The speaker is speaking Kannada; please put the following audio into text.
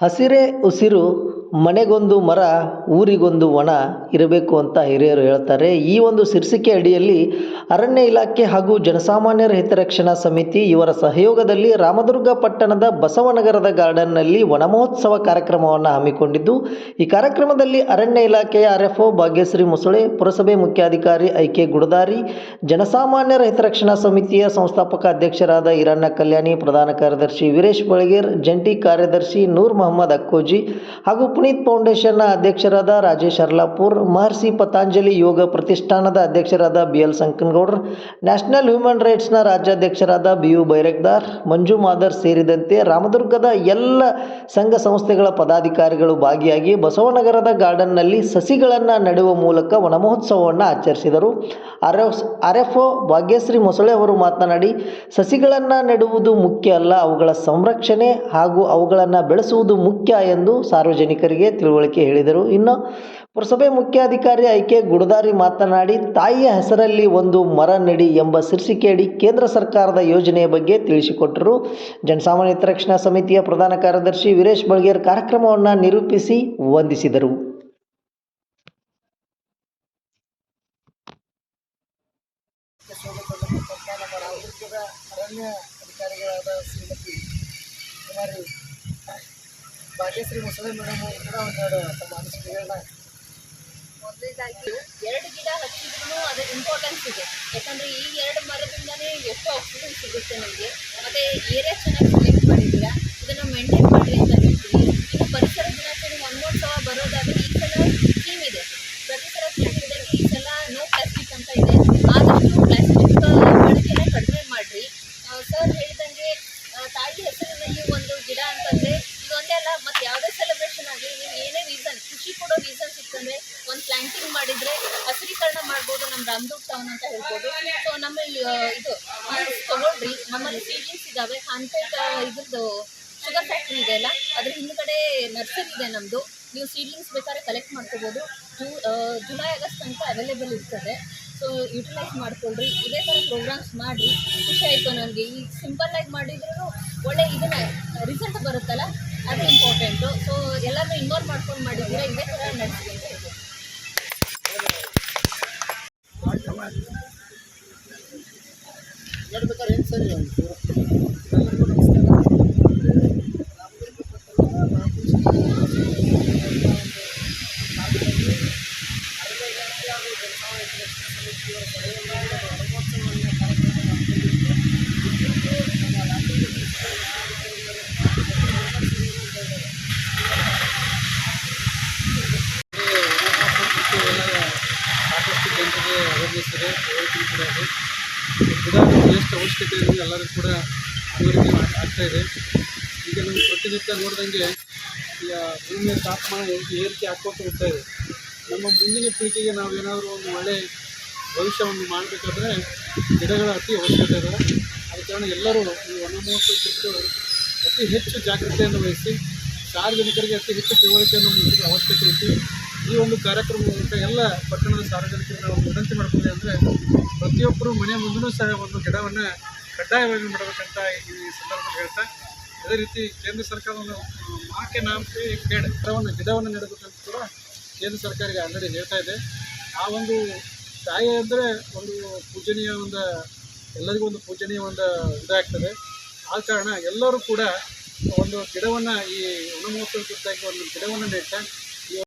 ಹಸಿರೇ ಉಸಿರು ಮನೆಗೊಂದು ಮರ ಊರಿಗೊಂದು ವನ ಇರಬೇಕು ಅಂತ ಹಿರಿಯರು ಹೇಳ್ತಾರೆ. ಈ ಒಂದು ಶೀರ್ಷಿಕೆ ಅಡಿಯಲ್ಲಿ ಅರಣ್ಯ ಇಲಾಖೆ ಹಾಗೂ ಜನಸಾಮಾನ್ಯರ ಹಿತರಕ್ಷಣಾ ಸಮಿತಿ ಇವರ ಸಹಯೋಗದಲ್ಲಿ ರಾಮದುರ್ಗ ಪಟ್ಟಣದ ಬಸವನಗರದ ಗಾರ್ಡನ್ನಲ್ಲಿ ವನಮಹೋತ್ಸವ ಕಾರ್ಯಕ್ರಮವನ್ನು ಹಮ್ಮಿಕೊಂಡಿದ್ದು, ಈ ಕಾರ್ಯಕ್ರಮದಲ್ಲಿ ಅರಣ್ಯ ಇಲಾಖೆಯ ಆರ್ಎಫ್ಒ ಭಾಗ್ಯಶ್ರೀ ಮುಸುಳೆ, ಪುರಸಭೆ ಮುಖ್ಯಾಧಿಕಾರಿ ಐಕೆ ಗುಡದಾರಿ, ಜನಸಾಮಾನ್ಯರ ಹಿತರಕ್ಷಣಾ ಸಮಿತಿಯ ಸಂಸ್ಥಾಪಕ ಅಧ್ಯಕ್ಷರಾದ ಈರಣ್ಣ ಕಲ್ಯಾಣಿ, ಪ್ರಧಾನ ಕಾರ್ಯದರ್ಶಿ ವೀರೇಶ್ ಬಳಗೇರ್, ಜಂಟಿ ಕಾರ್ಯದರ್ಶಿ ನೂರ್ ಮೊಹಮ್ಮದ್ ಅಕ್ಕೋಜಿ ಹಾಗೂ ಪುನೀತ್ ಫೌಂಡೇಶನ್ನ ಅಧ್ಯಕ್ಷರಾದ ರಾಜೇಶ್ ಅರ್ಲಾಪುರ್ ಮಹರ್ಷಿ ಪತಾಂಜಲಿ ಯೋಗ ಪ್ರತಿಷ್ಠಾನದ ಅಧ್ಯಕ್ಷರಾದ B L Sankanagoudra national human ರೈಟ್ಸ್ನ ರಾಜ್ಯಾಧ್ಯಕ್ಷರಾದ ಬಿ ಯು ಬೈರಗ್ದಾರ್ ಮಂಜು ಮಾದರ್ ಸೇರಿದಂತೆ ರಾಮದುರ್ಗದ ಎಲ್ಲ ಸಂಘ ಸಂಸ್ಥೆಗಳ ಪದಾಧಿಕಾರಿಗಳು ಭಾಗಿಯಾಗಿ ಬಸವನಗರದ ಗಾರ್ಡನ್ನಲ್ಲಿ ಸಸಿಗಳನ್ನು ನೆಡುವ ಮೂಲಕ ವನಮಹೋತ್ಸವವನ್ನು ಆಚರಿಸಿದರು. ಆರ್ ಎಫ್ ಭಾಗ್ಯಶ್ರೀ ಮೊಸಳೆ ಅವರು ಮಾತನಾಡಿ, ಸಸಿಗಳನ್ನು ನೆಡುವುದು ಮುಖ್ಯ ಅಲ್ಲ, ಅವುಗಳ ಸಂರಕ್ಷಣೆ ಹಾಗೂ ಅವುಗಳನ್ನು ಬೆಳೆಸುವುದು ಮುಖ್ಯ ಎಂದು ಸಾರ್ವಜನಿಕರಿಗೆ ತಿಳುವಳಿಕೆ ಹೇಳಿದರು. ಇನ್ನು ಪುರಸಭೆ ಮುಖ್ಯಾಧಿಕಾರಿ ಐ ಕೆ ಗುಡದಾರಿ ಮಾತನಾಡಿ, ತಾಯಿಯ ಹೆಸರಲ್ಲಿ ಒಂದು ಮರ ನಡಿ ಎಂಬ ಶೀರ್ಷಿಕೆಯಡಿ ಕೇಂದ್ರ ಸರ್ಕಾರದ ಯೋಜನೆಯ ಬಗ್ಗೆ ತಿಳಿಸಿಕೊಟ್ಟರು. ಜನಸಾಮಾನ್ಯ ಹಿತರಕ್ಷಣಾ ಸಮಿತಿಯ ಪ್ರಧಾನ ಕಾರ್ಯದರ್ಶಿ ವೀರೇಶ್ ಬಳಗೇರ್ ಕಾರ್ಯಕ್ರಮವನ್ನು ನಿರೂಪಿಸಿ ವಂದಿಸಿದರು. ಭಾಗ್ಯಶ್ರೀ ಮೇಡಮ್ ಕೂಡ ಒಂದೆರಡು ತಮ್ಮ ಅನಿಸಿಕೆಗಳನ್ನ ಮೊದಲನೇದಾಗಿ ಎರಡು ಗಿಡ ಹಚ್ಚಿದ್ರು ಅದು ಇಂಪಾರ್ಟೆನ್ಸ್ ಇದೆ. ಯಾಕಂದರೆ ಈ ಎರಡು ಮರದಿಂದನೇ ಎಷ್ಟು ಆಕ್ಸಿಜನ್ ಸಿಗುತ್ತೆ ನಮಗೆ. ಮತ್ತೆ ಏರಿಯಾ ಚೆನ್ನಾಗಿ ಕ್ಲೀನ್ ಮಾಡಿದ್ದೀರಾ? ಇದನ್ನು ಮೇಂಟೈನ್ ಮಾಡಿ ಅಂತ ಹೇಳ್ತೀವಿ. ಇನ್ನು ಪರಿಸರ ದಿನಾಚರಣೆ ವನಮಹೋತ್ಸವ ಬರೋದಾದರೆ ಈ ಸಲ ಥೀಮ್ ಇದೆ. ಪ್ರತಿ ಸಲ ಈ ಸಲ ನೋ ಪ್ಲಾಸ್ಟಿಕ್ ಅಂತ ಇದೆ. ಆದಷ್ಟು ಪ್ಲಾಸ್ಟಿಕ್ ಬಳಕೆನ ಕಡಿಮೆ ಮಾಡಿರಿ. ಸರ್ ಹೇಳಿದಂಗೆ ತಾಯಿ ಹೆಸರಿನಲ್ಲಿ ಒಂದು ಗಿಡ ಅಂತಂದರೆ ಇದೊಂದೇ ಅಲ್ಲ, ಮತ್ತು ಯಾವುದೇ ಸೆಲೆಬ್ರೇಷನ್ ಆಗಲಿ ನೀವು ಏನೇ ರೀಸನ್ ಖುಷಿ ಕೊಡೋ ರೀಸನ್ ಇತ್ತಂದರೆ ಒಂದು ಪ್ಲಾಂಟಿಂಗ್ ಮಾಡಿದರೆ ಹಸಿರೀಕರಣ ಮಾಡ್ಬೋದು, ನಮ್ಮ ರಾಮದೂರ್ ಟೌನ್ ಅಂತ ಹೇಳ್ಬೋದು. ಸೊ ನಮ್ಮಲ್ಲಿ ಇದು ತಗೊಳ್ರಿ. ನಮ್ಮಲ್ಲಿ ಸೀಡ್ಲಿಂಗ್ಸ್ ಇದ್ದಾವೆ ಹಾನ್ಪೇಟ್ ಇದ್ರದ್ದು ಶುಗರ್ ಫ್ಯಾಕ್ಟ್ರಿ ಇದೆ ಅಲ್ಲ? ಅದ್ರ ಹಿಂದ್ಗಡೆ ನರ್ಸರಿ ಇದೆ ನಮ್ಮದು ನೀವು ಸೀಡ್ಲಿಂಗ್ಸ್ ಬೇಕಾದ್ರೆ ಕಲೆಕ್ಟ್ ಮಾಡ್ಕೋಬೋದು. ಜೂ ಜುಲೈ ಆಗಸ್ಟ್ ತನಕ ಅವೈಲೇಬಲ್ ಇರ್ತದೆ. ಸೊ ಯುಟಿಲೈಸ್ ಮಾಡ್ಕೊಳ್ರಿ. ಇದೇ ಥರ ಪ್ರೋಗ್ರಾಮ್ಸ್ ಮಾಡಿ ಖುಷಿ ಆಯಿತು ನನಗೆ ಈ ಸಿಂಪಲ್ಲಾಗಿ ಮಾಡಿದ್ರೂ ಒಳ್ಳೆ ಇದನ್ನ ರಿಸಲ್ಟ್ ಬರುತ್ತಲ್ಲ? ಅದು ಇಂಪಾರ್ಟೆಂಟು ಸೊ ಎಲ್ಲರೂ ಇನ್ವಾಲ್ವ್ ಮಾಡ್ಕೊಂಡು ಮಾಡಿದ್ರೆ ಇದೇ ಥರ ನಡೆಸಿ ಹೇಳ್ಬೇಕಾದ್ರೆ ಏನು ಸರಿ ಒಂದು ಎಲ್ಲರಿಗೂ ನಮಸ್ಕಾರ ಸಾಕಷ್ಟು ಇದೆ ತಿಳುವಳಿಕೆ ಕೂಡ ಇದೆ ಗಿಡ ಎಷ್ಟು ಅವಶ್ಯಕತೆ ಇದೆ ಎಲ್ಲರಿಗೂ ಕೂಡ ಅಭಿವೃದ್ಧಿ ಆಗ್- ಆಗ್ತಾ ಇದೆ. ಈಗ ನಾವು ಪ್ರತಿನಿತ್ಯ ನೋಡಿದಂಗೆ ಈಗ ಭೂಮಿಯ ತಾಪಮಾನ ಏರಿಕೆ ಆಗ್ಕೊತ ಹೋಗ್ತಾ ಇದೆ. ನಮ್ಮ ಮುಂದಿನ ಪೀಳಿಗೆಗೆ ನಾವು ಏನಾದರೂ ಒಂದು ಒಳ್ಳೆಯ ಭವಿಷ್ಯವನ್ನು ಮಾಡಬೇಕಾದ್ರೆ ಗಿಡಗಳ ಅತಿ ಅವಶ್ಯಕತೆ ಇದೆ ಆದ ಕಾರಣ ಎಲ್ಲರೂ ಈ ವನ ಮೂವತ್ತು ಕುರಿತು ಅತಿ ಹೆಚ್ಚು ಜಾಗ್ರತೆಯನ್ನು ವಹಿಸಿ ಸಾರ್ವಜನಿಕರಿಗೆ ಅತಿ ಹೆಚ್ಚು ತಿಳುವಳಿಕೆಯನ್ನು ಅವಶ್ಯಕತೆ ಐತಿ. ಈ ಒಂದು ಕಾರ್ಯಕ್ರಮ ಮೂಲಕ ಎಲ್ಲ ಪಟ್ಟಣದ ಸಾರ್ವಜನಿಕರಿಗೆ ನಾವು ವಿನಂತಿ ಮಾಡ್ತೀವಿ ಅಂದರೆ ಪ್ರತಿಯೊಬ್ಬರು ಮನೆ ಮುಂದೂ ಸಹ ಒಂದು ಗಿಡವನ್ನು ಕಡ್ಡಾಯವಾಗಿ ಮಾಡಬೇಕಂತ ಈ ಸಂದರ್ಭದಲ್ಲಿ ಹೇಳ್ತಾ ಅದೇ ರೀತಿ ಕೇಂದ್ರ ಸರ್ಕಾರವನ್ನು ಮಾಕೆ ನಾಮಕ್ಕೆ ಕೇಳಿ ಗಿಡವನ್ನು ಗಿಡವನ್ನು ನೆಡಬೇಕಂತ ಕೂಡ ಕೇಂದ್ರ ಸರ್ಕಾರಕ್ಕೆ ಆಲ್ರೆಡಿ ಹೇಳ್ತಾ ಇದೆ. ಆ ಒಂದು ತಾಯಿ ಅಂದರೆ ಒಂದು ಪೂಜನೀಯ ಒಂದು ಎಲ್ಲರಿಗೂ ಒಂದು ಪೂಜನೀಯ ಒಂದು ಇದಾಗ್ತದೆ. ಆ ಕಾರಣ ಎಲ್ಲರೂ ಕೂಡ ಒಂದು ಗಿಡವನ್ನು ಈ ವನ ಮಹೋತ್ಸವ ಕುರಿತಾಗಿ ಒಂದು ಗಿಡವನ್ನು ನೆಟ್ಟ